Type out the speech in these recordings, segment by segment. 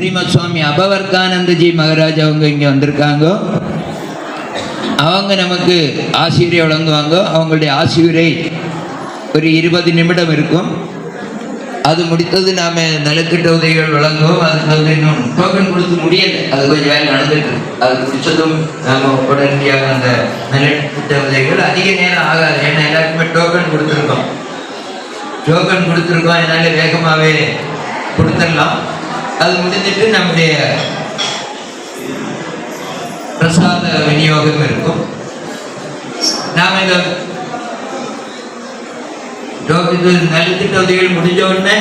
ஸ்ரீமத் சுவாமி அபவர்கானந்தஜி மகாராஜ் அவங்க இங்கே வந்திருக்காங்க. அவங்க நமக்கு ஆசிரியரை வழங்குவாங்க. அவங்களுடைய ஆசிரியரை ஒரு இருபது நிமிடம் இருக்கும். அது முடித்தது நாம நலத்திட்ட உதவிகள் வழங்குவோம். அதுக்கு வந்து இன்னும் டோக்கன் கொடுத்து முடியல. அது கொஞ்சம் வேலை நடந்துட்டு அது முடிச்சதும் நாம் உடனடியாக அந்த நலத்திட்ட உதவிகள் அதிக நேரம் ஆகாது. ஏன்னா எல்லாருக்குமே டோக்கன் கொடுத்துருக்கோம். டோக்கன் கொடுத்துருக்கோம். என்னால் வேகமாகவே கொடுத்துடலாம். அது முடிஞ்சிட்டு நம்முடைய பிரசாத விநியோகம் இருக்கும். நாம் இந்த டோ- நலத்திட்ட உதவிகள் முடிஞ்ச உடனே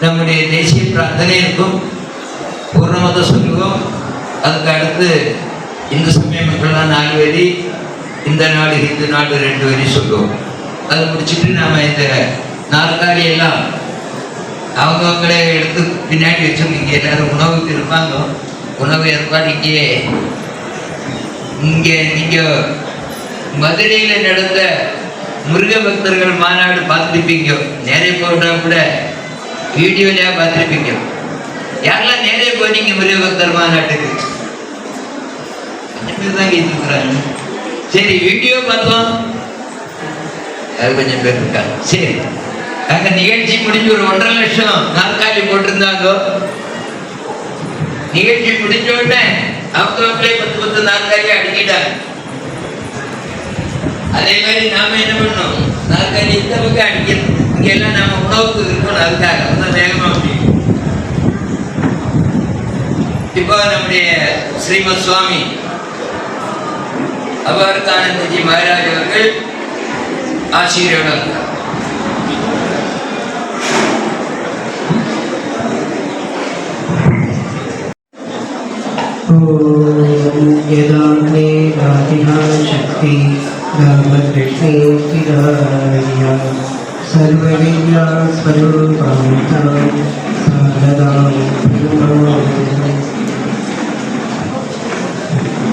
நம்முடைய தேசிய பிரார்த்தனை இருக்கும். பூர்ணமத சொல்லுவோம் அதுக்கு அடுத்து இந்து சமய மக்கள்லாம் நாலு வரி இந்த நாடு இந்து நாடு ரெண்டு வரி சொல்லுவோம். அது முடிச்சுட்டு நாம் இந்த நாற்காலி எல்லாம் அவங்கவுங்களே எடுத்து பின்னாடி வச்சிருக்கீங்க எல்லாரும் உணவுக்கு இருப்பாங்க. உணவு ஏற்பாடு இங்கே இங்கே நீங்க மதுரையில் நடந்த முருக பக்தர்கள் மாநாடு பார்த்துருப்பீங்க. நேரே போட்டா கூட வீடியோலையாக பார்த்துருப்பீங்க. யாரெல்லாம் நேரே போனீங்க முருக பக்தர் மாநாட்டுக்கு? தான் சரி வீடியோ பார்த்தோம் அது கொஞ்சம் பேர் இருக்காங்க. சரி. அங்க நிகழ்ச்சி முடிஞ்சு ஒரு ஒன்றரை லட்சம் நாற்காலி போட்டிருந்தாங்க. நிகழ்ச்சி முடிஞ்ச உடனே அவங்க மக்களே பத்து பத்து நாற்காலி அடிக்கிட்டாங்க. அதே மாதிரி நாம என்ன பண்ணோம் நாற்காலி இந்த பக்கம் அடிக்கணும். இங்க எல்லாம் நாம உணவுக்கு இருக்கணும் அதுக்காக. அதான் வேகமா முடியும். இப்போ நம்முடைய ஸ்ரீமத் சுவாமி அபவர்கானந்தஜி மகாராஜ் அவர்கள் ஆசிரியர் ॐ यदाग्ने शक्ति रामकृष्णेतिराय सर्वविद्या स्वरूपान्तां सारदां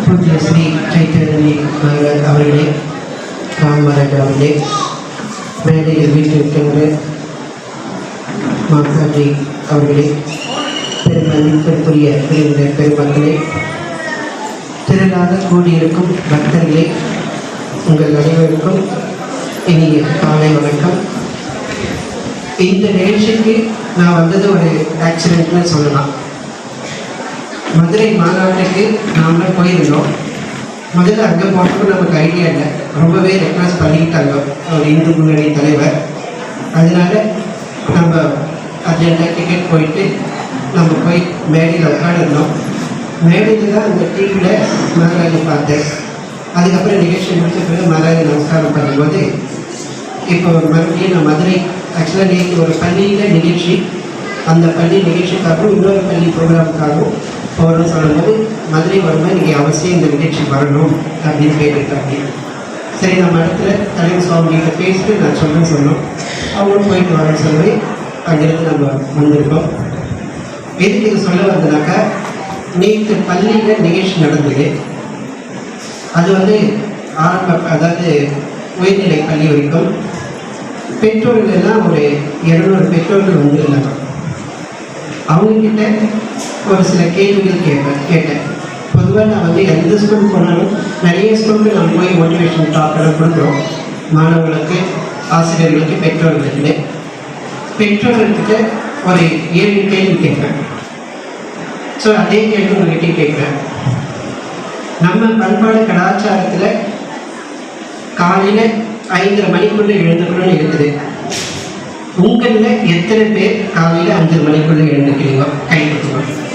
பூஜ்ய ஸ்ரீ சைத்தன்ய மகாராஜ் அவர்களே ராமராஜ் அவர்களே மேடையில் வீட்டிருக்கின்ற மாதாஜி அவர்களே பெருமதிப்பிற்குரிய பெருந்த பெருமக்களே திரளாக கூடியிருக்கும் பக்தர்களே உங்கள் அனைவருக்கும் இனிய காலை வணக்கம். இந்த நிகழ்ச்சிக்கு நான் வந்தது ஒரு ஆக்சிடென்ட்னு சொல்லலாம். மதுரை மாநாட்டுக்கு நாமளும் போயிருந்தோம். முதல்ல அங்கே போனப்போ நமக்கு ஐடியா இல்லை. ரொம்பவே ரெக்வஸ்ட் பண்ணிக்கிட்டாங்க ஒரு இந்து முன்னணி தலைவர். அதனால நம்ம அர்ஜென்ட்டாக டிக்கெட் போயிட்டு நம்ம போய் மேடையில் உட்காந்துருந்தோம் மேடையில் தான் அந்த டீமில் மகாராஜை பார்த்தேன். அதுக்கப்புறம் நிகழ்ச்சி முடிச்ச பிறகு மகாராஜை நமஸ்காரம் பண்ணும்போது இப்போ மறுபடியும் நான் மதுரை ஆக்சுவலாக நேற்று ஒரு பள்ளியில் நிகழ்ச்சி. அந்த பள்ளி நிகழ்ச்சிக்காகவும் இன்னொரு பள்ளி ப்ரோக்ராமுக்காகவும் போகிறோம்னு சொல்லும்போது மதுரை வரும்போது நீங்கள் அவசியம் இந்த நிகழ்ச்சி வரணும் அப்படின்னு கேட்டுருக்காங்க சரி நம்ம இடத்துல தலைவர் சுவாமிகிட்ட பேசிட்டு நான் சொல்கிறேன் சொன்னோம். அவங்களும் போயிட்டு வரேன்னு சொல்லி அங்கேருந்து நம்ம வந்திருக்கோம். எதுக்கு இது சொல்ல வந்ததுனாக்கா நேற்று பள்ளியில் நிகழ்ச்சி நடந்தது. அது வந்து ஆரம்ப அதாவது உயர்நிலை பள்ளி வரைக்கும். பெற்றோர்கள் எல்லாம் ஒரு இருநூறு பெற்றோர்கள் வந்திருந்தாங்க அவங்கக்கிட்ட ஒரு சில கேள்விகள் கேட்பேன் கேட்டேன். பொதுவாக நான் வந்து எந்த ஸ்கூல் போனாலும் நிறைய ஸ்கூலுக்கு நம்ம போய் மோட்டிவேஷன் டாக்கெல்லாம் கொடுக்குறோம். மாணவர்களுக்கு ஆசிரியர்களுக்கு பெற்றோர்களுக்கு. பெற்றோர்கள்கிட்ட ஒரு ஏழு கேள்வி கேட்குறேன். ஸோ அதே கேள்வி உங்ககிட்ட கேட்குறேன். நம்ம பண்பாடு கலாச்சாரத்தில் காலையில் ஐந்தரை மணிக்குள்ளே எழுந்துக்கணும்னு இருக்குது. உங்களில் எத்தனை பேர் காலையில் அஞ்சு மணிக்குள்ளே எழுந்துக்கிறீங்க கை கொடுத்துக்கணும்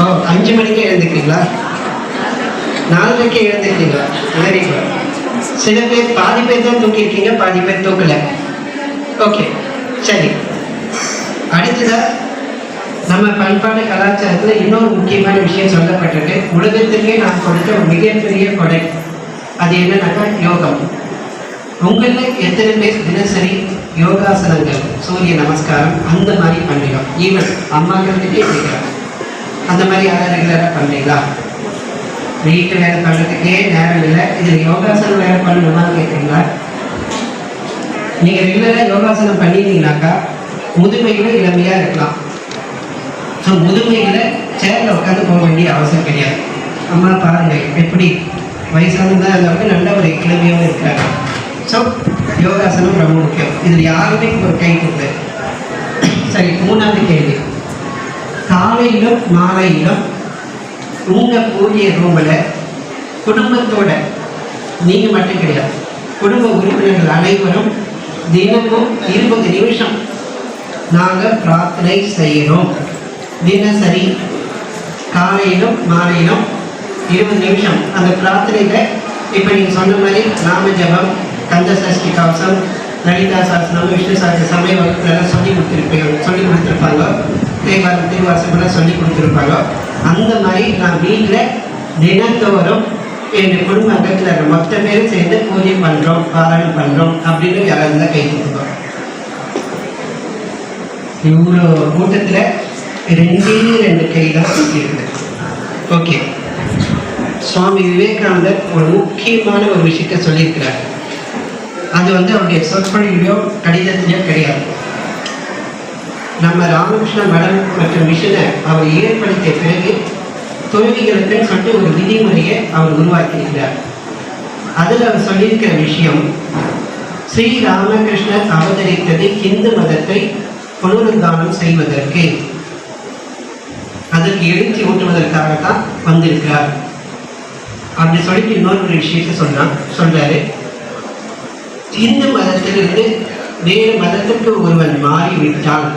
ஓ அஞ்சு மணிக்கு எழுந்துக்கிறீங்களா நாலரைக்கு எழுந்துக்கிறீங்களா வெரி குட் சில பேர் பாதி பேர் தான் தூக்கியிருக்கீங்க பாதி பேர் தூக்கலை ஓகே சரி அடுத்ததா நம்ம பண்பாடு கலாச்சாரத்தில் இன்னொரு முக்கியமான விஷயம் சொல்லப்பட்டிருக்கு. உலகத்திற்கே நான் கொடுத்த ஒரு மிகப்பெரிய கொடை. அது என்னன்னாக்கா யோகம். உங்களில் எத்தனை பேர் தினசரி யோகாசனங்கள் சூரிய நமஸ்காரம் அந்த மாதிரி பண்ணுறோம் ஈவன் அம்மாக்கிட்டே கேட்குறாங்க. அந்த மாதிரி யாரும் ரெகுலராக பண்ணுறீங்களா வீட்டு வேலை பண்ணுறதுக்கே நேரம் இல்லை. இதில் யோகாசனம் வேலை பண்ணணுமான்னு கேட்குறீங்களா? நீங்கள் ரெகுலராக யோகாசனம் பண்ணிட்டீங்கனாக்கா முதுமையில இளமையாக இருக்கலாம். ஸோ முதுமையில் சேரில் உட்காந்து போக வேண்டிய அவசியம் கிடையாது. அம்மா பாருங்க எப்படி? வயசானதா இருந்தாலும் நல்ல ஒரு கிளம்பியாகவும் இருக்கிறாங்க ஸோ யோகாசனம் ரொம்ப முக்கியம். இதில் யாருமே ஒரு கை கொடுத்து சரி மூணாவது கேள்வி. காலையிலும் மாலையிலும் உங்கள் கூடிய ரூமில் குடும்பத்தோட நீங்கள் மட்டும் கிடையாது குடும்ப உறுப்பினர்கள் அனைவரும் தினமும் இருபது நிமிஷம். நாங்கள் பிரார்த்தனை செய்கிறோம் தினசரி காலையிலும் மாலையிலும் இருபது நிமிஷம். அந்த பிரார்த்தனையில் இப்போ நீங்கள் சொன்ன மாதிரி நாம ஜபம் கந்த சஷ்டி கவசம் லலிதா சாஸ்திரம் விஷ்ணு சாஸ்திர சமய வகுப்புலாம் சொல்லி கொடுத்துருப்பீங்க சொல்லி கொடுத்துருப்பாங்க. தேவாரம் திருவாசமெல்லாம் சொல்லி கொடுத்துருப்பாங்க. அந்த மாதிரி நான் வீட்டில் தினந்தோறும் எங்கள் குடும்ப அங்கத்தில் மொத்த பேரும் சேர்ந்து பூஜை பண்ணுறோம் பாராயணம் பண்ணுறோம் அப்படின்னு யாராவது இருந்தால் கை கொடுத்துருக்கோம் இவ்வளோ கூட்டத்தில் ரெண்டே ரெண்டு கை தான் இருக்குது ஓகே சுவாமி விவேகானந்தர் ஒரு முக்கியமான ஒரு விஷயத்த சொல்லியிருக்கிறார். அது வந்து அவருடைய சொற்பொழிவிலையோ கடிதத்திலையோ கிடையாது. நம்ம ராமகிருஷ்ண மடம் மற்றும் மிஷனை அவர் ஏற்படுத்திய பிறகு தொழுவிகளுக்குன்னு சொல்லிட்டு ஒரு விதிமுறையை அவர் உருவாக்கியிருக்கிறார். அதில் அவர் சொல்லியிருக்கிற விஷயம் ஸ்ரீ ராமகிருஷ்ணர் அவதரித்தது இந்து மதத்தை புனருத்தானம் செய்வதற்கு. அதற்கு எழுச்சி ஊட்டுவதற்காகத்தான் வந்திருக்கிறார். அப்படி சொல்லிட்டு இன்னொரு ஒரு விஷயத்தை சொன்னா சொல்றாரு. இந்து மதத்திலிருந்து வேறு மதத்திற்கு ஒருவன் மாறிவிட்டால்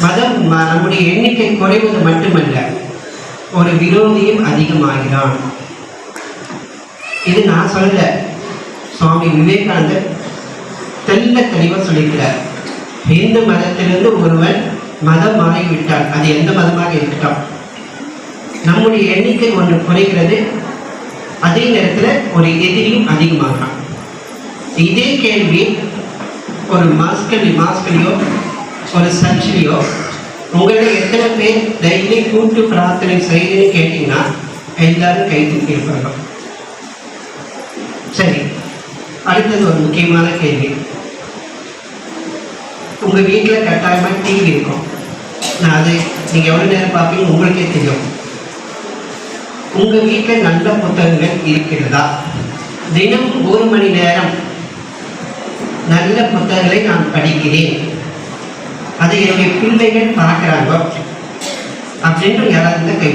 மதம் ம- நம்முடைய எண்ணிக்கை குறைவது மட்டுமல்ல ஒரு விரோதியும் அதிகமாகிறான். இது நான் சொல்ல சுவாமி விவேகானந்தர் தெல்ல தெளிவாக சொல்லியிருக்கிறார். இந்து மதத்திலிருந்து ஒருவன் மதம் மாறிவிட்டான் அது எந்த மதமாக இருக்கட்டும். நம்முடைய எண்ணிக்கை ஒன்று குறைகிறது அதே நேரத்தில் ஒரு எதிரியும் அதிகமாகிறான். இதே கேள்வி ஒரு மாஸ்கலி மாஸ்கலியோ ஒரு சர்ச்சிலையோ உங்களில் எத்தனை பேர் டெய்லி கூட்டு பிரார்த்தனை செய்யுன்னு கேட்டீங்கன்னா எல்லாரும் கை தூக்கி இருப்பாங்க சரி அடுத்தது ஒரு முக்கியமான கேள்வி. உங்க வீட்டில் கட்டாயமாக டிவி இருக்கும். நான் அதை நீங்கள் எவ்வளோ நேரம் பார்ப்பீங்க உங்களுக்கே தெரியும். உங்க வீட்டில் நல்ல புத்தகங்கள் இருக்கிறதா? தினம் ஒரு மணி நேரம் நல்ல புத்தகங்களை நான் படிக்கிறேன். அதை என்னுடைய பிள்ளைகள் பார்க்குறாங்க அப்படின்னு யாராவது இருந்தா கை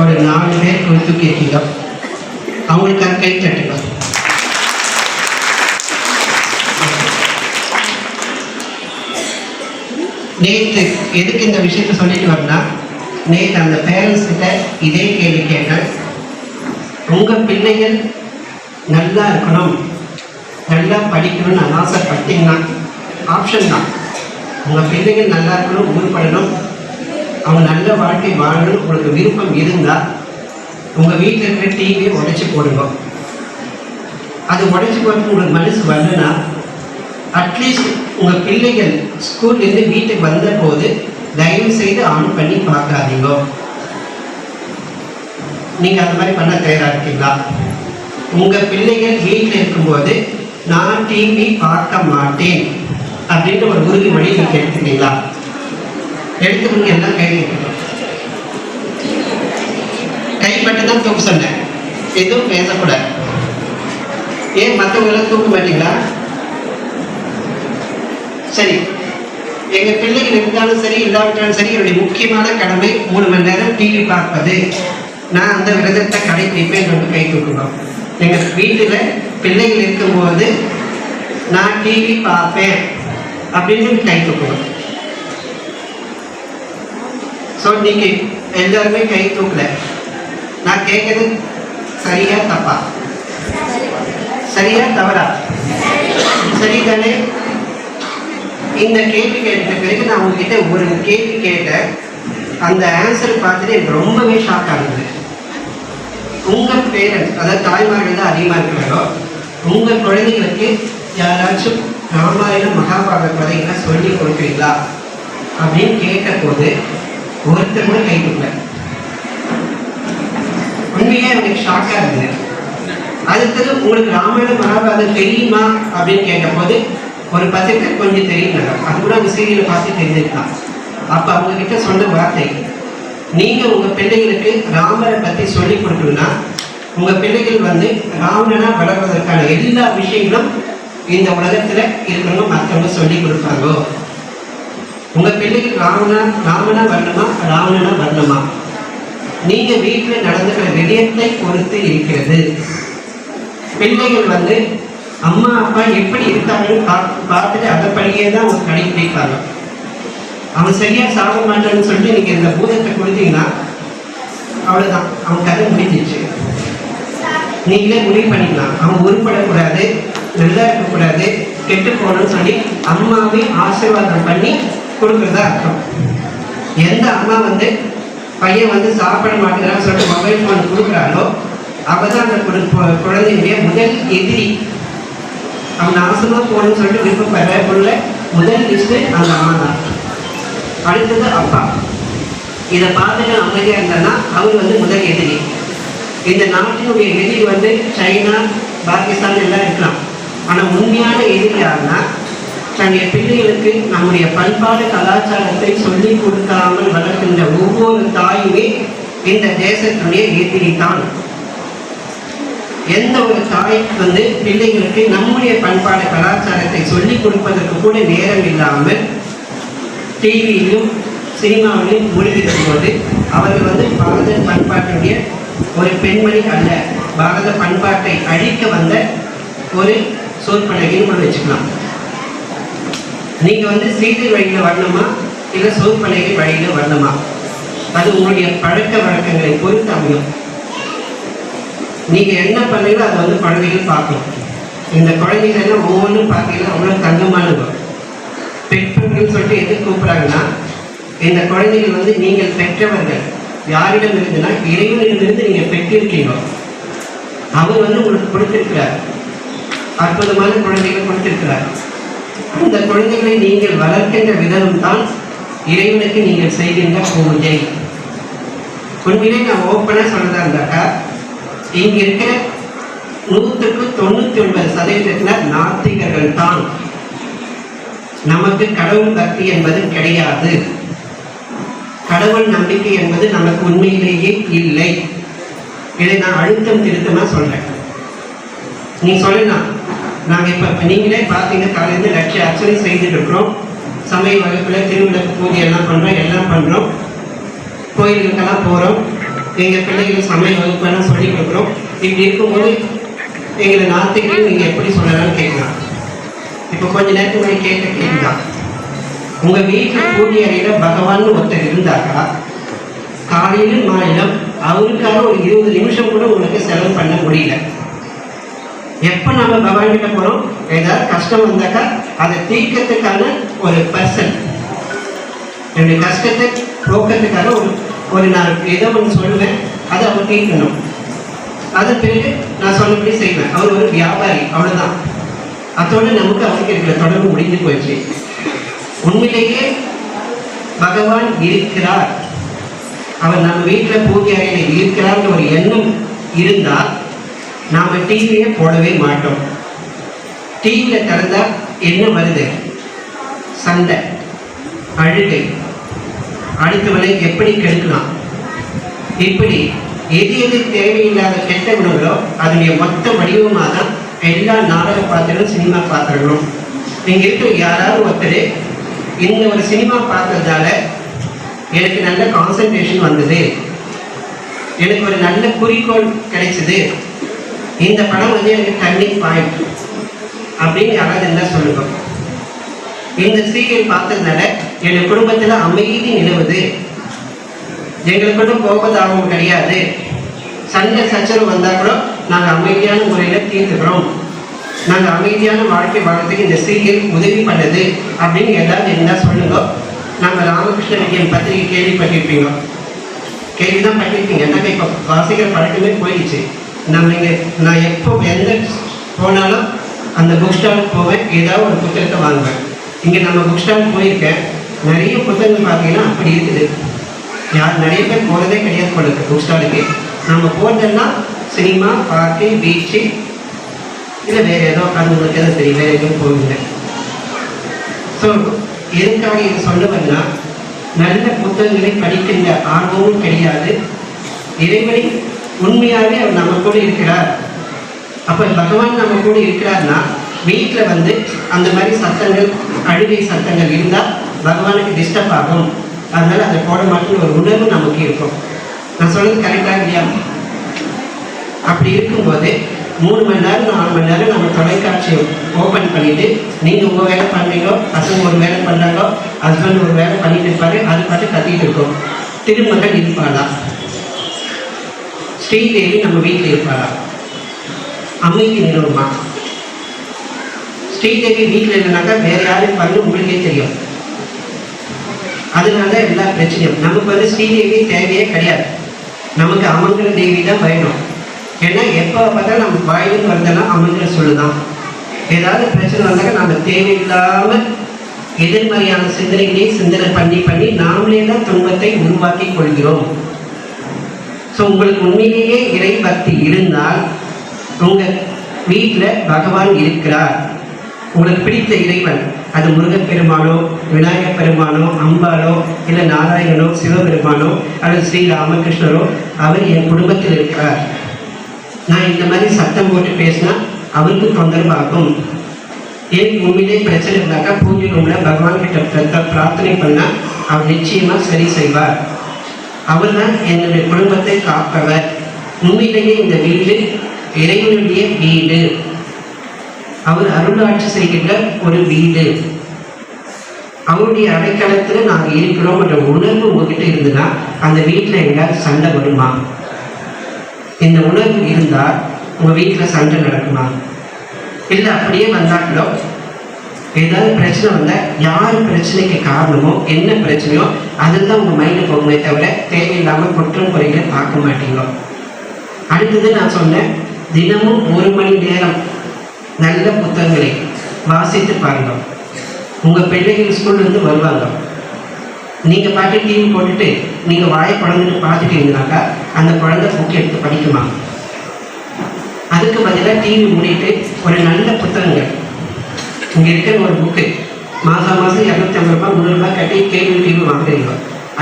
ஒரு நாலு பேர் கொடுத்து கேட்கீங்க அவங்களுக்காக கை தட்டுங்க. நேற்று எதுக்கு இந்த விஷயத்த சொல்லிட்டு வரனா நேற்று அந்த பேரண்ட்ஸ் கிட்ட இதே கேள்வி கேட்டேன். உங்க பிள்ளைகள் நல்லா இருக்கணும். நல்லா படிக்கணும்னு நான் ஆசைப்பட்டீங்கன்னா ஆப்ஷன் தான். உங்கள் பிள்ளைகள் நல்லா இருக்கணும் உருப்படணும் அவங்க நல்ல வாழ்க்கை வாழணும் உங்களுக்கு விருப்பம் இருந்தால் உங்கள் வீட்டில் இருக்கிற டிவியை உடைச்சி போடுங்க. அது உடைச்சி போட்டு உங்களுக்கு மனசு வரலன்னா அட்லீஸ்ட் உங்கள் பிள்ளைகள் ஸ்கூல்லேருந்து வீட்டுக்கு வந்த போது தயவு செய்து ஆன் பண்ணி பார்க்காதீங்க. நீங்கள் அந்த மாதிரி பண்ண தயாராக இருக்கீங்களா? உங்கள் பிள்ளைகள் வீட்டில் இருக்கும்போது நான் டிவி பார்க்க மாட்டேன் அப்படின்ற ஒரு உறுதிமொழி நீங்க எடுத்துக்கிறீங்களா? எடுத்துக்கணும் எல்லாம் கை கைப்பட்டு தான் தூக்க சொன்னேன். எதுவும் பேசக்கூடாது. ஏன் மற்றவங்களாம் தூக்க மாட்டீங்களா? சரி. எங்க பிள்ளைகள் இருந்தாலும் சரி இல்லாவிட்டாலும் சரி என்னுடைய முக்கியமான கடமை மூணு மணி நேரம் டிவி பார்ப்பது. நான் அந்த விரதத்தை கடைபிடிப்பேன் என்று கை தூக்குவோம். எங்க வீட்டுல பிள்ளைகள் இருக்கும்போது நான் டிவி பார்ப்பேன் அப்படின்னு கை தூக்கணும் ஸோ நீங்கள் எல்லாருமே கை தூக்கல. நான் கேட்கறது சரியா தப்பா? சரியா தவறா? சரிதானே? இந்த கேள்வி கேட்ட பிறகு நான் உங்ககிட்ட ஒரு கேள்வி கேட்டேன். அந்த ஆன்சர் பார்த்துட்டு எனக்கு ரொம்பவே ஷாக் ஆகுது. உங்கள் பேரண்ட்ஸ் அதாவது தாய்மார்கள் தான் அதிகமாக இருக்கிறாரோ உங்கள் குழந்தைகளுக்கு யாராச்சும் ராமாயணம் மகாபாரத கதைகளை சொல்லி கொடுக்குறீங்களா? அப்படின்னு கேட்ட போது ஒருத்தர் கூட கை கொடுக்கல. உண்மையே எனக்கு ஷாக்காக இருந்தது. அடுத்தது உங்களுக்கு ராமாயணம் மகாபாரதம் தெரியுமா? அப்படின்னு கேட்டபோது ஒரு பத்து பேர் கொஞ்சம் தெரியுங்க அது கூட அந்த சீரியலை பார்த்து தெரிஞ்சிருக்கலாம் அப்போ அவங்க கிட்ட சொன்ன வார்த்தை நீங்க உங்க பிள்ளைகளுக்கு ராமரை பத்தி சொல்லி கொடுக்கணும்னா உங்க பிள்ளைகள் வந்து ராமனா வளர்வதற்கான எல்லா விஷயங்களும் இந்த உலகத்துல இருக்கணும் மற்றவங்க சொல்லி கொடுப்பாங்க. உங்க பிள்ளைகள் ராவணா ராவணா வரணுமா? ராவணனா வரணுமா? நீங்க வீட்டில் நடந்துக்கிற விடயத்தை பொறுத்து இருக்கிறது. பிள்ளைகள் வந்து அம்மா அப்பா எப்படி இருக்காங்கன்னு பா- பார்த்துட்டு அதைப்படியே தான் அவங்க கடைபிடிப்பாங்க அவன் சரியா சாப்பிட மாட்டான்னு சொல்லிட்டு நீங்க இந்த பூதத்தை கொடுத்தீங்கன்னா அவ்வளவுதான். அவன் கதை முடிஞ்சிச்சு நீங்களே முடிவு பண்ணிக்கலாம். அவன் உருப்படக்கூடாது நல்லா இருக்கக்கூடாது கெட்டு போகணும்னு சொல்லி அம்மாவே ஆசீர்வாதம் பண்ணி கொடுக்குறதா அர்த்தம். எந்த அம்மா வந்து பையன் வந்து சாப்பிட மாட்டேங்கிறான்னு சொல்லிட்டு மொபைல் ஃபோன் கொடுக்குறாங்களோ அவள் தான் அந்த குழந்தையுடைய முதல் எதிரி. அவன் நாசமாக போகணும்னு சொல்லிட்டு விருப்பப்படுற பொருளை முதல் லிஸ்ட்டு அந்த அம்மா தான். அடுத்தது அப்பா. இதை பார்த்துட்டு அமைதியாக இருந்தான்னா அவர் வந்து முதல் எதிரி. இந்த நாட்டினுடைய எதிரி வந்து சைனா பாகிஸ்தான் எல்லாம் இருக்கலாம். ஆனால் உண்மையான எதிரி யாருன்னா தன்னுடைய பிள்ளைகளுக்கு நம்முடைய பண்பாடு கலாச்சாரத்தை சொல்லிக் கொடுக்காமல் வளர்க்கின்ற ஒவ்வொரு தாயுமே இந்த தேசத்துடைய எதிரி தான். எந்த ஒரு தாய்க்கு வந்து பிள்ளைகளுக்கு நம்முடைய பண்பாடு கலாச்சாரத்தை சொல்லிக் கொடுப்பதற்கு கூட நேரம் இல்லாமல் டிவியிலும் சினிமாவிலும் மூழ்கிடும் போது அவர்கள் வந்து பாரத பண்பாட்டுடைய ஒரு பெண்மணி அல்ல பாரத பண்பாட்டை அழிக்க வந்த ஒரு சோற்பனகின்னு கூட வச்சுக்கலாம். நீங்க வந்து ஸ்ரீதர் வழியில வரணுமா? இல்ல சோற்பனகை வழியில வரணுமா? அது உங்களுடைய பழக்க வழக்கங்களை பொறுத்து அமையும். நீங்க என்ன பண்ணீங்களோ அதை வந்து குழந்தைகள் பார்க்கணும் இந்த குழந்தைகள் எல்லாம் ஒவ்வொன்றும் பார்த்தீங்கன்னா அவ்வளோ தங்கமானது பெற்றோர்கள் சொல்லிட்டு எது கூப்பிடாங்கன்னா இந்த குழந்தைகள் வந்து நீங்கள் பெற்றவர்கள். யாரிடம் இருந்துன்னா இறைவனிடமிருந்து நீங்க பெற்றிருக்கீங்க அவர் வந்து உங்களுக்கு கொடுத்திருக்கிறார். அற்புதமான குழந்தைகள் கொடுத்திருக்கிறார். அந்த குழந்தைகளை நீங்கள் வளர்க்கின்ற விதம் தான் இறைவனுக்கு நீங்கள் செய்கின்ற பூஜை. உண்மையிலே நான் ஓப்பனாக சொல்றதா இருந்தாக்கா இங்க இருக்கிற நூற்றுக்கு தொண்ணூத்தி ஒன்பது சதவீதத்தினர் நாத்திகர்கள் தான். நமக்கு கடவுள் பக்தி என்பது கிடையாது. கடவுள் நம்பிக்கை என்பது நமக்கு உண்மையிலேயே இல்லை. இதை நான் அழுத்தம் திருத்தமா சொல்றேன். நீ சொல்லலாம். நாங்க இப்ப நீங்களே பார்த்தீங்க காலையில லட்சிய அர்ச்சனை செய்துட்டு இருக்கிறோம் சமய வகுப்புல திருவிழா பூஜை எல்லாம் பண்றோம் எல்லாம் பண்றோம். கோயிலுக்கெல்லாம் போறோம். எங்க பிள்ளைகளுக்கு சமய வகுப்பெல்லாம் சொல்லி கொடுக்குறோம். இப்படி இருக்கும்போது எங்களை நாத்திகர்கள் நீங்க எப்படி சொல்லலாம்னு கேட்கலாம். இப்போ கொஞ்ச நேரத்துக்கு முன்னாடி கேட்ட கேட்கலாம் உங்க வீட்டுல பூஜை அறையில பகவான் ஒருத்தர் இருந்தாக்கா காலையிலும் மாலையிலும் அவருக்காக ஒரு இருபது நிமிஷம் கூட உங்களுக்கு செலவு பண்ண முடியல. எப்ப நம்ம பகவான் கிட்ட போறோம்? ஏதாவது கஷ்டம் வந்தாக்கா அதை தீர்க்கறதுக்கான ஒரு பர்சன் என்னுடைய கஷ்டத்தை போக்குறதுக்காக ஒரு ஒரு நான் ஏதோ ஒன்று சொல்லுவேன் அதை அவர் தீர்க்கணும். அதன் பிறகு நான் சொன்னபடி செய்வேன். அவர் ஒரு வியாபாரி அவ்வளவுதான். அதோட நமக்கு அவருக்கு இருக்கிற தொடர்பு முடிஞ்சு போயிடுச்சு உண்மையிலேயே பகவான் இருக்கிறார். அவர் நம்ம வீட்டில் பூஜை அறையில் இருக்கிறார்ன்ற ஒரு எண்ணம் இருந்தால் நாம் டிவியை போடவே மாட்டோம். டிவியில் திறந்தா என்ன வருது? சண்டை அழுகை. அடுத்தவனை எப்படி கெடுக்கலாம்? இப்படி எது எது தேவையில்லாத கெட்ட குணங்களோ அதனுடைய மொத்த வடிவமாக தான் எல்லா நாடக பாத்திரங்களும் சினிமா பாத்திரங்களும். நீங்கள் இருக்கிற யாராவது ஒருத்தர் இந்த ஒரு சினிமா பார்த்ததால எனக்கு நல்ல கான்சன்ட்ரேஷன் வந்தது. எனக்கு ஒரு நல்ல குறிக்கோள் கிடைச்சது. இந்த படம் வந்து எனக்கு டர்னிங் பாயிண்ட் அப்படின்னு யாராவது என்ன சொல்லுங்க. இந்த சீரியல் பார்த்ததுனால என் குடும்பத்தில் அமைதி நிலவுது. எங்களுக்குள்ள கோபதாபம் கிடையாது. சண்டை சச்சரவு வந்தால் கூட நாங்கள் அமைதியான முறையில் தீர்த்துக்கிறோம். நாங்கள் அமைதியான வாழ்க்கை வாழ்றதுக்கு இந்த சீரியல் உதவி பண்ணுது அப்படின்னு எல்லாரும் என்ன சொல்லுங்க. நம்ம ராமகிருஷ்ண விஜயன் பத்திரிகை கேள்விப்பட்டிருப்பீங்க. கேள்விதான் பண்ணியிருக்கீங்க என்னங்க இப்போ வாசிக்கிற பழக்கமே போயிடுச்சு. நம்ம இங்கே நான் எப்போ எந்த போனாலும் அந்த புக் ஸ்டாலுக்கு போவேன். ஏதாவது ஒரு புத்தகத்தை வாங்குவேன். இங்கே நம்ம புக் ஸ்டால் போயிருக்கேன். நிறைய புத்தகங்கள் பார்த்தீங்கன்னா அப்படி இருக்குது. யார் நிறைய பேர் போகிறதே கிடையாது போல இருக்கு புக் ஸ்டாலுக்கு நம்ம போகிறதெல்லாம் சினிமா பார்க்கு பீச்சு இல்லை வேற ஏதோ அது எதுவும் சரி வேற எதுவும் போகவில்லை. ஸோ எதுக்காக இது சொல்லுவேன்னா நல்ல புத்தகங்களை படிக்கின்ற ஆர்வமும் கிடையாது. இறைவனை உண்மையாகவே அவர் நம்ம கூட இருக்கிறார். அப்போ பகவான் நம்ம கூட இருக்கிறார்னா வீட்டில் வந்து அந்த மாதிரி சத்தங்கள் அழுகை சத்தங்கள் இருந்தால் பகவானுக்கு டிஸ்டர்ப் ஆகும். அதனால அதை போட மாட்டேன்னு ஒரு உணர்வு நமக்கு இருக்கும். நான் சொல்றது கரெக்டாக இல்லையா? அப்படி இருக்கும்போது மூணு மணி நேரம் நாலு மணி நேரம் நம்ம தொலைக்காட்சியை ஓப்பன் பண்ணிட்டு நீங்கள் உங்கள் வேலை பண்ணுறீங்களோ பசங்க ஒரு வேலை பண்ணுறாங்களோ ஹஸ்பண்ட் ஒரு வேலை பண்ணிட்டு இருப்பாரு அது பார்த்து கத்திட்டு இருக்கோம். திருமகள் இருப்பாளா? ஸ்ரீதேவி நம்ம வீட்டில் இருப்பாளா? அமைதி நிறுவமா ஸ்ரீதேவி வீட்டில் இல்லைனாக்கா வேற யாரும் பண்ணு உங்களுக்கே தெரியும். அதனால எல்லா பிரச்சனையும் நமக்கு வந்து ஸ்ரீதேவி தேவையே கிடையாது. நமக்கு அமங்கல தேவி தான் பயணம். ஏன்னா எப்போ பார்த்தா நம்ம வாயிலும் வந்தெல்லாம் அமங்கல சொல்லுதான். ஏதாவது பிரச்சனை வந்தாக்க நம்ம தேவையில்லாம எதிர்மறையான சிந்தனைகளே சிந்தனை பண்ணி பண்ணி நாமளே தான் துன்பத்தை உருவாக்கி கொள்கிறோம். ஸோ உங்களுக்கு உண்மையிலேயே இறை பக்தி இருந்தால் உங்கள் வீட்டில் பகவான் இருக்கிறார். உங்களுக்கு பிடித்த இறைவன் அது முருகப்பெருமானோ விநாயகப் பெருமானோ அம்பாலோ இல்லை நாராயணனோ சிவபெருமானோ அல்லது ஸ்ரீ ராமகிருஷ்ணரோ அவர் என் குடும்பத்தில் இருக்கிறார். நான் இந்த மாதிரி சத்தம் போட்டு பேசினா அவருக்கு தொந்தரவாகும். ஏன் உண்மையிலே பிரச்சனை இருந்தாக்கா பூஜை ரூம்ல பகவான் கிட்ட பிரார்த்தனை பண்ணா அவர் நிச்சயமா சரி செய்வார். அவர் தான் என்னுடைய குடும்பத்தை காப்பவர். உண்மையிலேயே இந்த வீடு இறைவனுடைய வீடு. அவர் அருளாட்சி செய்கின்ற ஒரு வீடு. அவருடைய அடைக்கலத்தில் நாங்கள் இருக்கிறோம் என்ற உணர்வு உங்ககிட்ட இருந்ததுன்னா அந்த வீட்டில் எங்கேயாவது சண்டை வருமா? இந்த உணர்வு இருந்தால் உங்கள் வீட்டில் சண்டை நடக்குமா? இல்லை அப்படியே வந்தால் கூட ஏதாவது பிரச்சனை வந்தால் யார் பிரச்சனைக்கு காரணமோ என்ன பிரச்சனையோ அதில் தான் உங்கள் மைண்டு போகுமே தவிர தேவையில்லாமல் குற்றம் குறைகளை பார்க்க மாட்டீங்களோ? அடுத்தது நான் சொன்னேன் தினமும் ஒரு மணி நேரம் நல்ல புத்தகங்களை வாசித்து பாருங்க. உங்கள் பிள்ளைகள் ஸ்கூல்லேருந்து வருவாங்க. நீங்கள் பாட்டு டிவி போட்டுட்டு நீங்கள் வாயை பழந்துட்டு பார்த்துட்டு இருந்தாக்கா அந்த குழந்தை புக் எடுத்து படிக்குமா? அதுக்கு பதிலாக டிவி மூடிட்டு ஒரு நல்ல புத்தகங்கள். இங்கே இருக்கிற ஒரு புக்கு மாதம் மாதம் இரநூத்தி ஐம்பது ரூபாய் முந்நூறுரூபா கட்டி கேபிள் டிவி வாங்குறீங்க.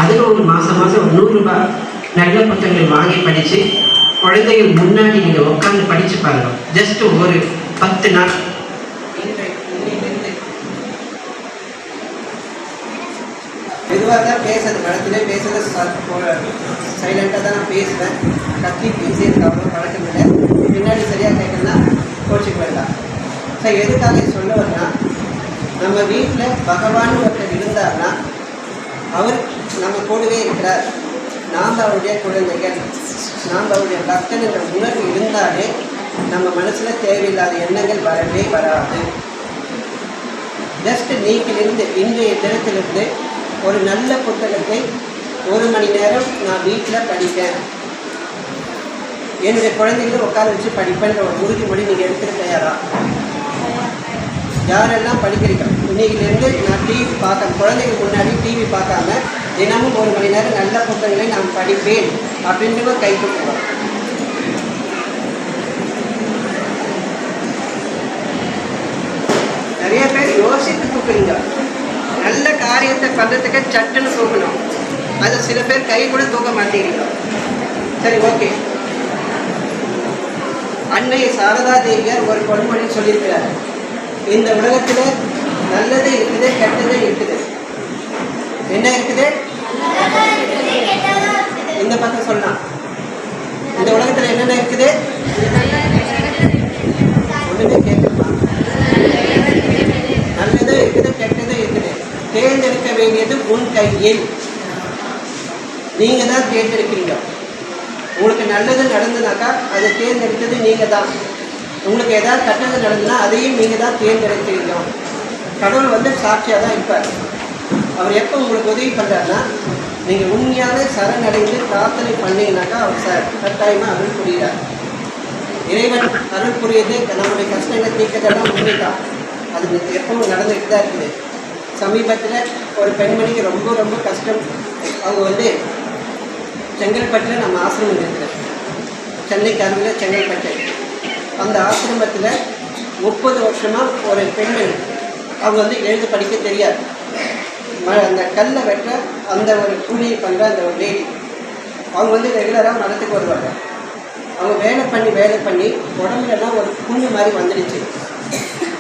அதில் ஒரு மாதம் மாதம் ஒரு நூறுரூபா நல்ல புத்தகங்கள் வாங்கி படித்து குழந்தைகள் முன்னாடி நீங்கள் உட்காந்து படித்து பாருங்க. ஜஸ்ட் ஒரு பத்து நாள். மெதுவாக தான் பேசுறது படத்திலே பேசுறது சைலண்டாக தான் நான் பேசுவேன். கத்தி பேசி அப்புறம் பழக்கம் இல்லை. பின்னாடி சரியாக கேட்கணும்னா கோச்சிங் வேண்டாம் ஸோ எதுக்காக சொல்ல நம்ம வீட்டில் பகவான் ஒருத்தர் இருந்தார்னா அவர் நம்ம கூடவே இருக்கிறார். நாம் அவருடைய குழந்தைகள் நாம் அவருடைய பக்தன் உணர்வு இருந்தாலே நம்ம மனசில் தேவையில்லாத எண்ணங்கள் வரவே வராது. ஜஸ்ட் நீக்கிலிருந்து இன்றைய தினத்திலிருந்து ஒரு நல்ல புத்தகத்தை ஒரு மணி நேரம் நான் வீட்டில் படிப்பேன். என்னுடைய குழந்தைகளை உட்கார வச்சு படிப்பேன்ற ஒரு உறுதிமொழி நீங்கள் எடுத்துகிட்டு தயாரா யாரெல்லாம் படிக்கிறீங்க இன்னைக்கிலேருந்து நான் டிவி பார்க்க குழந்தைங்க முன்னாடி டிவி பார்க்காம தினமும் ஒரு மணி நேரம் நல்ல புத்தகங்களை நான் படிப்பேன் அப்படின்றவ கை கொடுக்குறோம் நிறைய பேர் யோசித்து கொடுக்குறீங்க நல்ல காரியத்தை பண்ணுறதுக்கு சட்டுன்னு தூக்கணும். அது சில பேர் கை கூட தூக்க மாட்டேங்கிறீங்க சரி ஓகே. அன்னை சாரதா தேவியார் ஒரு பொன்மொழி சொல்லியிருக்கிறார். இந்த உலகத்தில் நல்லது இருக்குது கெட்டது இருக்குது. என்ன இருக்குது? இந்த பக்கம் சொல்லலாம். இந்த உலகத்தில் என்னென்ன இருக்குது? ஒன்றுமே கேட்கலாம் நல்லது இருக்குது கெட்டது இருக்குது தேர்ந்தெடுக்க வேண்டியது உன் கையில். நீங்க தான் தேர்ந்தெடுக்கிறீங்க. உங்களுக்கு நல்லது நடந்ததுனாக்கா அதை தேர்ந்தெடுத்தது நீங்க தான். உங்களுக்கு ஏதாவது கட்டது நடந்ததுன்னா அதையும் நீங்க தான் தேர்ந்தெடுக்கிறீங்க. கடவுள் வந்து சாட்சியாக தான் இருப்பார். அவர் எப்போ உங்களுக்கு உதவி பண்ணுறாருன்னா நீங்கள் உண்மையான சரணடைந்து பிரார்த்தனை பண்ணீங்கன்னாக்கா அவர் சார் கட்டாயமாக அருள் புரிகிறார். இறைவன் அருள் புரியுது நம்முடைய கஷ்டங்களை தீர்க்கதெல்லாம் உண்மைதான். அது எப்பவும் நடந்துகிட்டு தான் இருக்குது. சமீபத்தில் ஒரு பெண்மணிக்கு ரொம்ப ரொம்ப கஷ்டம். அவங்க வந்து செங்கல்பட்டில் நம்ம ஆசிரமம் இருக்குது சென்னை கருவில் செங்கல்பட்டு. அந்த ஆசிரமத்தில் முப்பது வருஷமாக ஒரு பெண்மணி அவங்க வந்து எழுத படிக்க தெரியாது. ம- அந்த கல்லை வெட்ட அந்த ஒரு கூலியை பண்ணுற அந்த ஒரு லேடி அவங்க வந்து ரெகுலராக மரத்துக்கு வருவாங்க. அவங்க வேலை பண்ணி வேலை பண்ணி உடம்புலலாம் ஒரு புண்ணு மாதிரி வந்துடுச்சு.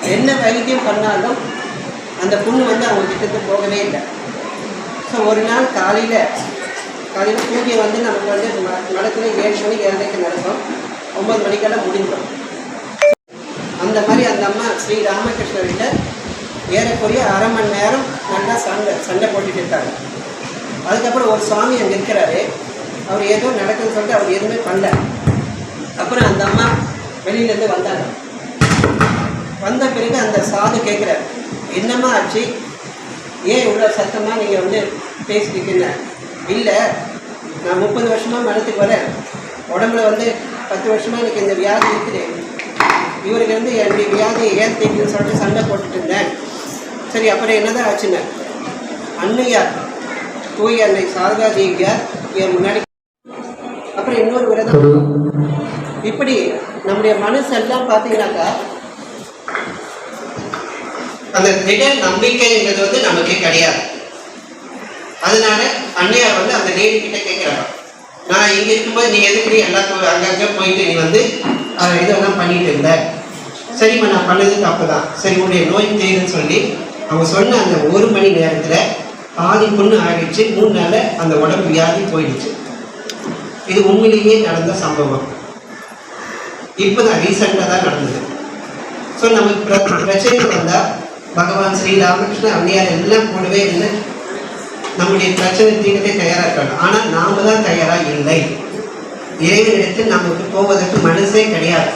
என்ன வைத்தியம் பண்ணாலும் அந்த பொண்ணு வந்து அவங்க கிட்ட போகவே இல்லை. ஸோ ஒரு நாள் காலையில் காலையில் பூஜை வந்து நமக்கு வந்து ம- நடக்குது ஏழு மணி ஏழரைக்கு நடக்கும். ஒம்பது மணிக்கெல்லாம் முடிஞ்சிடும். அந்த மாதிரி அந்த அம்மா ஸ்ரீ ராமகிருஷ்ணர்கிட்ட ஏறக்குறைய அரை மணி நேரம் நல்லா சண்டை சண்டை போட்டுட்டு இருக்காங்க. அதுக்கப்புறம் ஒரு சுவாமி அங்கே இருக்கிறாரு. அவர் ஏதோ நடக்குதுன்னு சொல்லிட்டு அவர் எதுவுமே பண்ணல. அப்புறம் அந்த அம்மா வெளியிலேருந்து வந்தாங்க. வந்த பிறகு அந்த சாது கேட்குறாரு என்னம்மா ஆச்சு? ஏன் இவ்வளோ சத்தமாக நீங்கள் வந்து பேசிக்கிட்டீங்க? இல்லை நான் முப்பது வருஷமாக மனத்துக்கு வரேன். உடம்புல வந்து பத்து வருஷமாக எனக்கு இந்த வியாதி இருக்குது. இவருக்கு வந்து என்னுடைய வியாதியை ஏன் தீர்க்குன்னு சொல்லிட்டு சண்டை போட்டுட்டு இருந்தேன். சரி அப்புறம் என்னதான் ஆச்சுங்க அன்னையார் தூய் அன்னை சாரதா தேவியார் என் முன்னாடி அப்புறம் இன்னொரு விரதம். இப்படி நம்முடைய மனசு எல்லாம் பார்த்தீங்கன்னாக்கா அந்த திட நம்பிக்கைங்கிறது வந்து நமக்கே கிடையாது. அதனால அன்னையார் வந்து அந்த லேடி கிட்ட கேட்குறாங்க நான் இங்க இருக்கும்போது நீ எதுக்கு எல்லாத்துக்கும் அங்கங்கே போயிட்டு நீ வந்து இதெல்லாம் பண்ணிட்டு இருந்த? சரிம்மா நான் பண்ணது தப்பு தான் சரி உன்னுடைய நோய் தீருன்னு சொல்லி அவங்க சொன்ன அந்த ஒரு மணி நேரத்துல பாதி பொண்ணு ஆகிடுச்சு மூணு நாள் அந்த உடம்பு வியாதி போயிடுச்சு. இது உண்மையிலேயே நடந்த சம்பவம். இப்போதான் ரீசெண்டாக தான் நடந்தது. ஸோ நமக்கு பிரச்சனை வந்தால் பகவான் ஸ்ரீ ராமகிருஷ்ண அன்னையார் எல்லாம் கூடவே இருந்து நம்முடைய பிரச்சனை தீர்க்கவே தயாராக இருக்கணும் ஆனால் நாம தான் தயாராக இல்லை. இறைவனிடத்தில் நமக்கு போவதற்கு மனசே கிடையாது.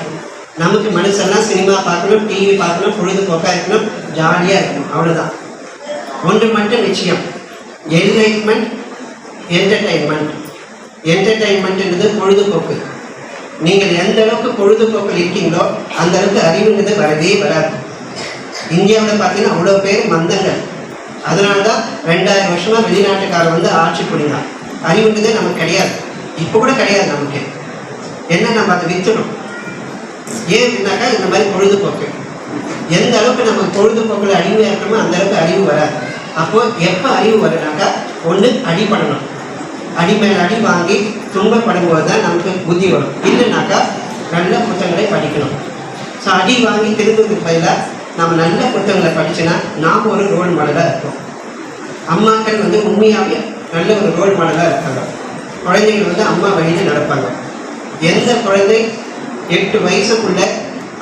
நமக்கு மனசெல்லாம் சினிமா பார்க்கணும் டிவி பார்க்கணும் பொழுதுபோக்காக இருக்கணும் ஜாலியாக இருக்கணும். அவ்வளோதான் ஒன்று மட்டும் நிச்சயம். என்லைட்மெண்ட் என்டர்டைன்மெண்ட் என்டர்டைன்மெண்ட்ன்றது பொழுதுபோக்கு. நீங்கள் எந்த அளவுக்கு பொழுதுபோக்கில் இருக்கீங்களோ அந்த அளவுக்கு அறிவுன்றது வரவே வராது. இந்தியாவில் பார்த்தீங்கன்னா அவ்வளோ பேர் மந்தங்கள் அதனால தான் ரெண்டாயிரம் வருஷமாக வெளிநாட்டுக்காரர் வந்து ஆட்சி புரிந்தார். அறிவுன்றதே நமக்கு கிடையாது. இப்போ கூட கிடையாது நமக்கு. என்ன நம்ம அதை வித்துடும் ஏன் அப்படின்னாக்கா இந்த மாதிரி பொழுதுபோக்கு. எந்த அளவுக்கு நம்ம பொழுதுபோக்கில் அறிவு இருக்கணுமோ அந்த அளவுக்கு அறிவு வராது. அப்போ எப்போ அறிவு வருனாக்கா ஒன்று அடிபடணும். அடி மேல் அடி வாங்கி துன்பப்படும் போது தான் நமக்கு புத்தி வரும். இல்லைனாக்கா நல்ல புத்தகங்களை படிக்கணும். ஸோ அடி வாங்கி திரும்புறதுக்கு பதிலாக நம்ம நல்ல புத்தகங்களை படிச்சுன்னா நாம் ஒரு ரோல் மாடலாக இருக்கோம் அம்மாக்கள் வந்து உண்மையாகவே நல்ல ஒரு ரோல் மாடலாக இருக்காங்க குழந்தைகள் வந்து அம்மா வழியில் நடப்பாங்க. எந்த குழந்தை எட்டு வயசுக்குள்ள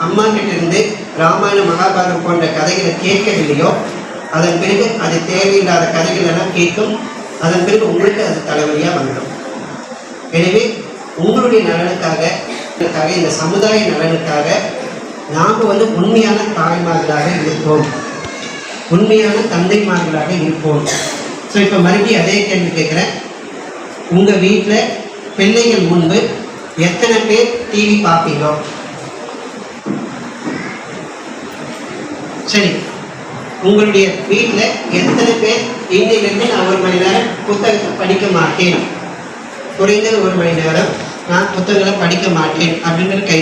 அம்மா கிட்ட இருந்து ராமாயண மகாபாரதம் போன்ற கதைகளை கேட்கவில்லையோ அதன் பிறகு அது தேவையில்லாத கதைகள் எல்லாம் கேட்கும். அதன் பிறகு உங்களுக்கு அது தலைவலியாக வந்துடும். எனவே உங்களுடைய நலனுக்காக நலனுக்காக, இந்த சமுதாய நலனுக்காக நாம் வந்து உண்மையான தாய்மார்களாக இருப்போம். உண்மையான தந்தைமார்களாக இருப்போம். ஸோ இப்போ மறுபடியும் அதே கேள்வி கேட்குறேன். உங்கள் வீட்டில் பிள்ளைகள் முன்பு எத்தனை பேர் டிவி பார்ப்பீங்க? சரி உங்களுடைய வீட்டில் எத்தனை பேர்? இன்னையிலிருந்து நான் ஒரு மணி நேரம் புத்தகத்தை படிக்க மாட்டேன். குறைந்தது ஒரு மணி நேரம்? நான் புத்தகங்களை படிக்க மாட்டேன் அப்படின்னு கை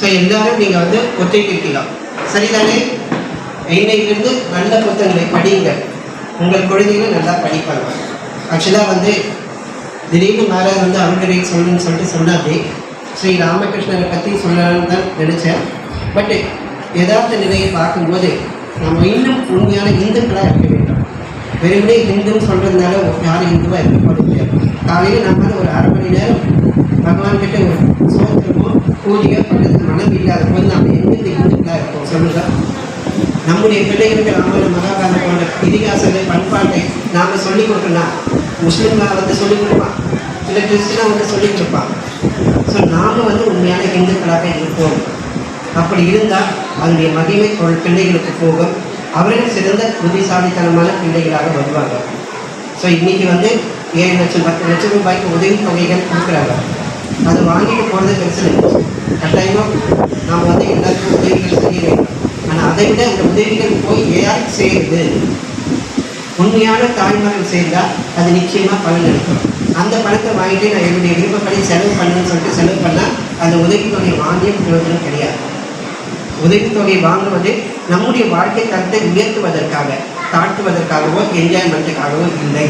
ஸோ எல்லாரும் நீங்கள் வந்து ஒத்துக்கிட்டீங்க சரிதானே? இன்னையிலிருந்து நல்ல புத்தகங்களை படிங்க உங்கள் குழந்தைகளை நல்லா படிப்பாங்க. ஆக்சுவலாக வந்து திடீர்னு மேலே வந்து அவருடைய சொல்லணும்னு சொல்லிட்டு சொன்னாதே. ஸ்ரீ ராமகிருஷ்ணரை பற்றி சொல்லலாம்னு தான் நினச்சேன். பட்டு யதார்த்த நிலையை பார்க்கும்போது நம்ம இன்னும் உண்மையான இந்துக்களாக இருக்க வேண்டும். வெறுமனே ஹிந்துன்னு சொல்கிறதுனால யாரும் இந்துவாக இருக்க போகிறது முடியாது காலையில் நம்ம ஒரு அரை மணி நேரம் பகவான்கிட்ட ஒரு சோத்திரமோ பூஜையோ பண்ணுறது மனம் இல்லாத போது நம்ம எங்கிருந்து இந்துக்களாக இருக்கோம் சொல்லுங்க நம்முடைய பிள்ளைகளுக்கு ராமாயண மகாபாரதம் போன்ற இதிகாசங்கள் பண்பாட்டை நாம் சொல்லிக் கொடுக்கலாம் முஸ்லீம்களை வந்து சொல்லிக் கொடுப்பான் சில கிறிஸ்டினா வந்து சொல்லிக் கொடுப்பான் ஸோ நாம் வந்து உண்மையான இந்துக்களாக இருப்போம். அப்படி இருந்தால் அதனுடைய மகிமை பிள்ளைகளுக்கு போகும். அவர்கள் சிறந்த புத்திசாலித்தனமான பிள்ளைகளாக வருவாங்க. ஸோ இன்னைக்கு வந்து ஏழு லட்சம் பத்து லட்சம் ரூபாய்க்கு உதவி தொகைகள் கொடுக்குறாங்க. அது வாங்கிட்டு போகிறது பிரச்சனை கட்டாயமாக நாம் வந்து எல்லாருக்கும் உதவிகள் செய்ய வேண்டும். ஆனால் அதை விட அந்த உதவிகள் போய் யாருக்கு சேருது உண்மையான தாய்மார்கள் சேர்ந்தால் அது நிச்சயமாக பலன் எடுக்கும். அந்த பணத்தை வாங்கிட்டு நான் என்னுடைய விருப்பப்படி செலவு பண்ணணும்னு சொல்லிட்டு செலவு பண்ணால் அந்த உதவித்தொகை வாங்கிய பிரயோஜனம் கிடையாது. உதவித்தொகையை வாங்குவது நம்முடைய வாழ்க்கை தரத்தை உயர்த்துவதற்காக தாழ்த்துவதற்காகவோ என்ஜாய்மெண்ட்டுக்காகவோ இல்லை.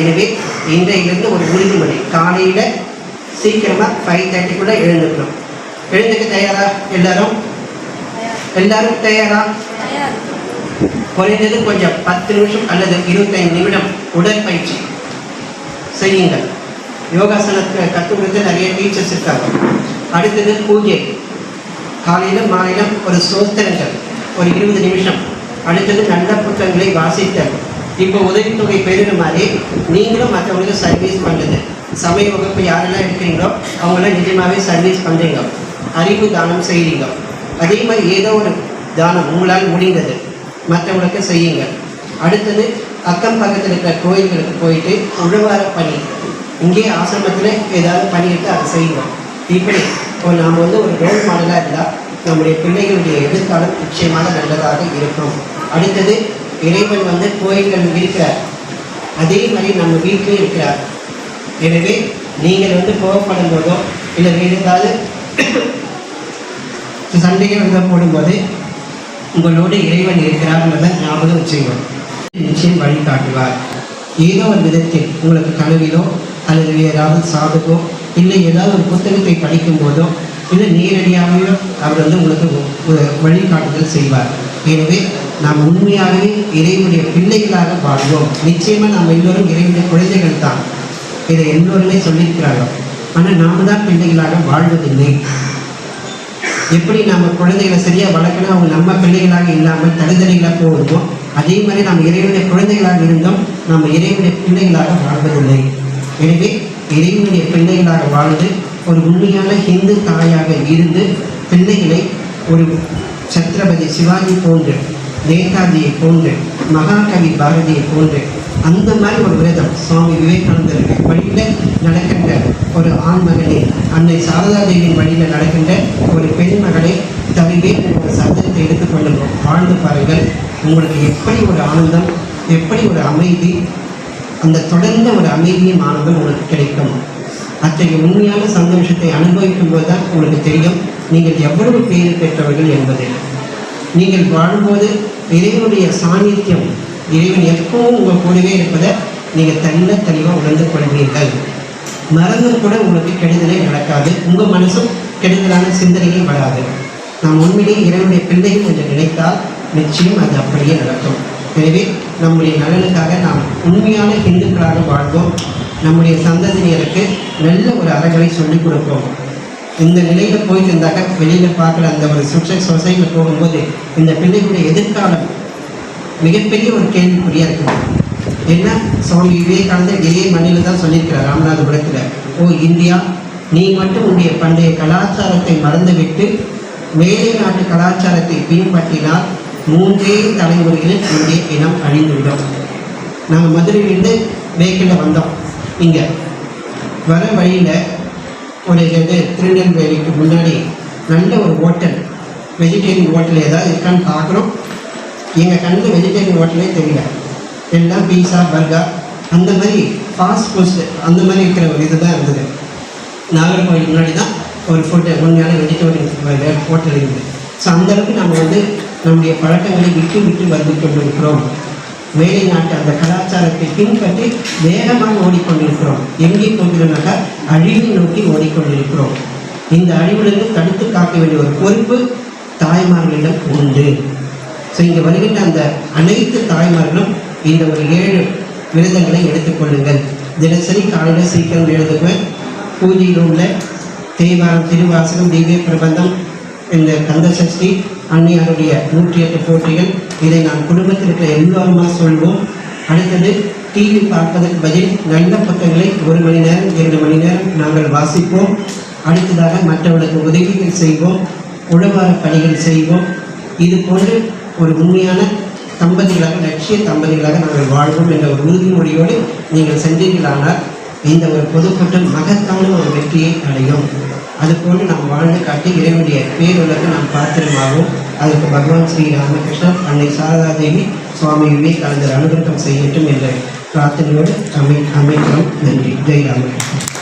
எனவே இன்றையிலிருந்து ஒரு உறுதிமொழி. காலையில் சீக்கிரமாக ஃபைவ் தேர்ட்டிக்குள்ளே எழுந்துக்கணும். எழுந்துக்க தயாரா? எல்லாரும்? எல்லாரும் தயாரா? குறைந்தது கொஞ்சம் பத்து நிமிஷம் அல்லது இருபத்தைந்து நிமிடம் உடற்பயிற்சி செய்யுங்கள். யோகாசனத்தை கற்றுக் கொடுத்து நிறைய டீச்சர்ஸ் இருக்காங்க. அடுத்தது பூஜை. காலையிலும் மாலையிலும் ஒரு சோத்திரங்கள் ஒரு இருபது நிமிஷம். அடுத்தது நல்ல புத்தகங்களை வாசித்தல். இப்போ உதவித்தொகை பெறுகிற மாதிரி நீங்களும் மற்றவங்களுக்கு சர்வீஸ் பண்ணுறது சமய வகுப்பு யாரெல்லாம் எடுக்கிறீங்களோ அவங்களாம் நிஜமாகவே சர்வீஸ் பண்ணுறீங்க அறிவு தானம் செய்கிறீங்க அதே மாதிரி ஏதோ ஒரு தானம் உங்களால் முடிந்தது. மற்றவங்களுக்கு செய்யுங்க. அடுத்தது அக்கம் பக்கத்தில் இருக்கிற கோயில்களுக்கு போயிட்டு உழவார பணி. இங்கே ஆசிரமத்தில் ஏதாவது பணி அதை செய்வோம் இப்படி இப்போ நாம் வந்து ஒரு ரோல் மாடலாக இருந்தால் நம்முடைய பிள்ளைகளுடைய எதிர்காலம் நிச்சயமாக நல்லதாக இருக்கும். அடுத்தது இறைவன் வந்து கோயில்கள் இருக்கிறார் அதே மாதிரி நம்ம வீட்டிலும் இருக்கிறார். எனவே நீங்கள் வந்து கோவப்படும் போதோ இல்லை வேறு ஏதாவது சண்டைகள் வந்து போடும்போது உங்களோடு இறைவன் இருக்கிறார்ன்றதை ஞாபகம் வச்சுக்கணும். நிச்சயம் வழிகாட்டுவார். ஏதோ ஒரு விதத்தில் உங்களுக்கு கனவிலோ அல்லது ஏதாவது சாதகோ இல்லை ஏதாவது ஒரு புத்தகத்தை படிக்கும் போதோ இல்லை நேரடியாகவே அவர் வந்து உங்களுக்கு வழிகாட்டுதல் செய்வார். எனவே நாம் உண்மையாகவே இறைவனுடைய பிள்ளைகளாக வாழ்வோம். நிச்சயமாக நாம் எல்லோரும் இறைவனுடைய குழந்தைகள் தான். இதை எல்லோருமே சொல்லியிருக்கிறார்கள். ஆனால் நாம் தான் பிள்ளைகளாக வாழ்வதில்லை. எப்படி நம்ம குழந்தைகளை சரியாக வளர்க்கணும்? அவங்க நம்ம பிள்ளைகளாக இல்லாமல் தடுதலைகளாக போகுமோ அதே மாதிரி நாம் இறைவனுடைய குழந்தைகளாக இருந்தோம் நாம் இறைவனுடைய பிள்ளைகளாக வாழ்வதில்லை. எனவே இறைவனுடைய பிள்ளைகளாக வாழ்ந்து ஒரு உண்மையான ஹிந்து தாயாக இருந்து பிள்ளைகளை ஒரு சத்ரபதி சிவாஜி போன்று நேதாஜியை போன்று மகாகவி பாரதியை போன்று அந்த மாதிரி ஒரு விரதம் சுவாமி விவேகானந்தருக்கு வழியில் நடக்கின்ற ஒரு ஆண் மகளே அன்னை சாரதா தேவியின் வழியில் நடக்கின்ற ஒரு பெண் மகளை தவிவே உங்கள் சப்தத்தை எடுத்துக்கொள்ளுங்க வாழ்ந்து பாருங்கள். உங்களுக்கு எப்படி ஒரு ஆனந்தம் எப்படி ஒரு அமைதி அந்த தொடர்ந்த ஒரு அமைதியும் ஆனந்தம் உங்களுக்கு கிடைக்கும். அத்தகைய உண்மையான சந்தோஷத்தை அனுபவிக்கும் போது தான் உங்களுக்கு தெரியும் நீங்கள் எவ்வளவு பேர் பெற்றவர்கள் என்பது. நீங்கள் வாழும்போது இறைவனுடைய சாநித்தியம் இறைவன் எப்பவும் உங்கள் கூடவே இருப்பதை நீங்கள் தன்ன தெளிவாக உணர்ந்து கொள்வீர்கள். மறந்தும் கூட உங்களுக்கு கெடுதலே நடக்காது. உங்கள் மனசும் கெடுதலான சிந்தனையே வராது. நாம் உண்மையிலே இறைவனுடைய பிள்ளைகள் என்று நினைத்தால் நிச்சயம் அது அப்படியே நடக்கும். எனவே நம்முடைய நலனுக்காக நாம் உண்மையான இந்துக்களாக வாழ்வோம். நம்முடைய சந்ததியினருக்கு நல்ல ஒரு அறங்களை சொல்லிக் கொடுப்போம். இந்த நிலையில் போயிட்டு இருந்தாக்க வெளியில் பார்க்குற அந்த ஒரு சுற்ற சொசைட்டியில் போகும்போது இந்த பிள்ளைகளுடைய எதிர்காலம் மிகப்பெரிய ஒரு கேள்விக்குறியாக இருக்குது என்ன? சுவாமி விவேகானந்தர் இதே மண்ணில் தான் சொல்லியிருக்கிறார் ராமநாதபுரத்தில் ஓ இந்தியா நீ மட்டும் உன்னுடைய பண்டைய கலாச்சாரத்தை மறந்துவிட்டு மேலை நாட்டு கலாச்சாரத்தை பின்பற்றினால் மூன்றே தலைமுறைகளில் இங்கே இனம் அழிந்துவிடும். நாங்கள் மதுரையிலேருந்து வேக்கில் வந்தோம். இங்கே வர வழியில் ஒரு இது திருநெல்வேலிக்கு முன்னாடி நல்ல ஒரு ஹோட்டல் வெஜிடேரியன் ஹோட்டல் ஏதாவது இருக்கான்னு பார்க்குறோம் எங்கள் கண்ணில் வெஜிடேரியன் ஹோட்டலே தெரியல. எல்லாம் பீஸா பர்கர் அந்த மாதிரி ஃபாஸ்ட் ஃபுட்ஸ் அந்த மாதிரி இருக்கிற ஒரு இது தான் இருந்தது நாகர்கோவில் முன்னாடி தான் ஒரு ஃபுட்டு உண்மையான வெஜிடேரியன் ஹோட்டல் இருக்குது. ஸோ அந்தளவுக்கு நம்ம வந்து நம்முடைய பழக்கங்களை விட்டு விட்டு வந்து கொண்டிருக்கிறோம். மேலை நாட்டு அந்த கலாச்சாரத்தை பின்பற்றி வேகமாக ஓடிக்கொண்டிருக்கிறோம். எங்கே போகிறோம்னாக்கா அழிவை நோக்கி ஓடிக்கொண்டிருக்கிறோம். இந்த அழிவிலிருந்து தடுத்து காக்க வேண்டிய ஒரு பொறுப்பு தாய்மார்களிடம் உண்டு. ஸோ இங்கே வருகின்ற அந்த அனைத்து தாய்மார்களும் இந்த ஒரு ஏழு விரதங்களை எடுத்துக்கொள்ளுங்கள் தினசரி காலையில் சீக்கிரம் எழுதுவேன் பூஜை ரூமில் தேவாரம் திருவாசகம் திவ்ய பிரபந்தம் இந்த கந்த சஷ்டி அன்னையாருடைய நூற்றி எட்டு போட்டிகள். இதை நான் குடும்பத்தில் இருக்கிற எல்லோருமா சொல்வோம். அடுத்தது டிவி பார்ப்பதற்கு பதில் நல்ல புத்தகங்களை ஒரு மணி நேரம் இரண்டு மணி நேரம் நாங்கள் வாசிப்போம். அடுத்ததாக மற்றவர்களுக்கு உதவிகள் செய்வோம். உழவார பணிகள் செய்வோம். இது போன்று ஒரு உண்மையான தம்பதிகளாக லட்சிய தம்பதிகளாக நாங்கள் வாழ்வோம் என்ற ஒரு உறுதிமொழியோடு நீங்கள் சென்றீர்களானால் இந்த ஒரு பொதுக்கூட்டம் மகத்தான ஒரு வெற்றியை அடையும். அதுபோன்று நாம் வாழ்ந்து காட்டி இறைவனுடைய பேருலக நாம் பாத்திரமாகும் அதுக்கு பகவான் ஸ்ரீ ராமகிருஷ்ணன் அன்னை சாரதா தேவி சுவாமி விவேகானந்தர் அனுகிரகம் செய்யட்டும் என்ற பிரார்த்தனையோடு அமை அமைக்கிறோம். நன்றி. ஜெய் ராமகிருஷ்ணன்